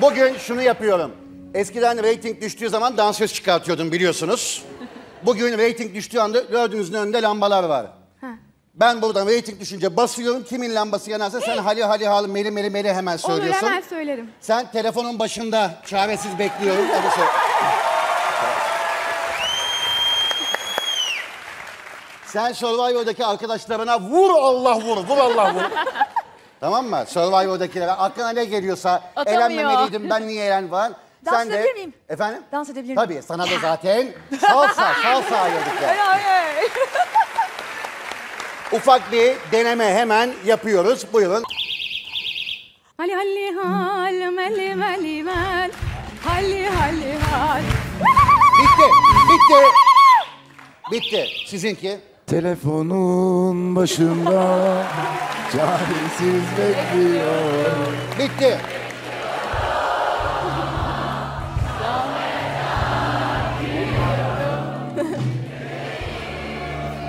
Bugün şunu yapıyorum. Eskiden reyting düştüğü zaman dansöz çıkartıyordum biliyorsunuz. Bugün reyting düştüğü anda gördüğünüzün önünde lambalar var. Ben buradan reyting düşünce basıyorum. Kimin lambası yanarsa sen hali hali hali meli meli meli hemen Olur söylüyorsun. hemen söylerim. Sen telefonun başında çaresiz bekliyorum. Hadi söyle. Sen Survivor'daki arkadaşlarına vur Allah vur, vur Allah vur. Tamam mı? Survivor'dakilere aklına ne geliyorsa Atamıyor. eğlenmemeliydim ben niye eğlen falan. Dans Sen de, edebilir miyim? Efendim? Dans edebilir miyim? Tabii sana da zaten salsa, salsa ayırdık ya. Ufak bir deneme hemen yapıyoruz. Buyurun. Hali halli hal, meli meli mel. Halli halli hal. Bitti, bitti. Bitti. Sizinki? Telefonun başında çaresiz bekliyor. Bitti.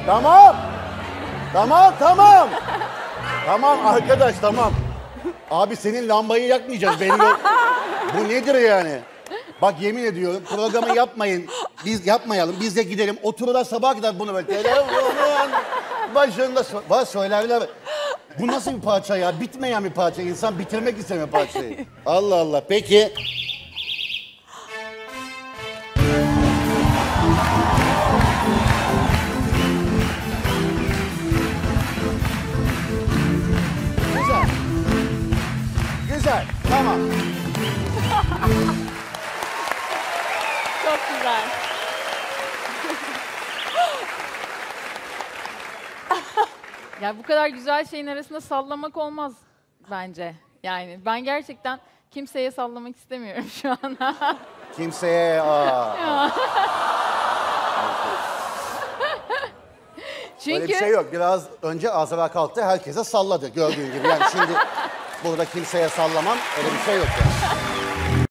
tamam. Tamam, tamam. Tamam arkadaş, tamam. Abi senin lambayı yakmayacağız. Yok. Bu nedir yani? Bak yemin ediyorum programı yapmayın. Biz yapmayalım. Biz de gidelim. Otururlar sabah kadar bunu böyle. Telefonun başında Bak söylerler. Bu nasıl bir parça ya? Bitmeyen bir parça. İnsan bitirmek istemiyor parçayı. Allah Allah. Peki. Güzel. Güzel. Tamam. Çok güzel. Ya bu kadar güzel şeyin arasında sallamak olmaz bence. Yani ben gerçekten kimseye sallamak istemiyorum şu an. Kimseye aa. Çünkü Öyle bir şey yok. Biraz önce Azra kalktı, herkese salladı gördüğün gibi. Yani şimdi burada kimseye sallamam, öyle bir şey yok yani.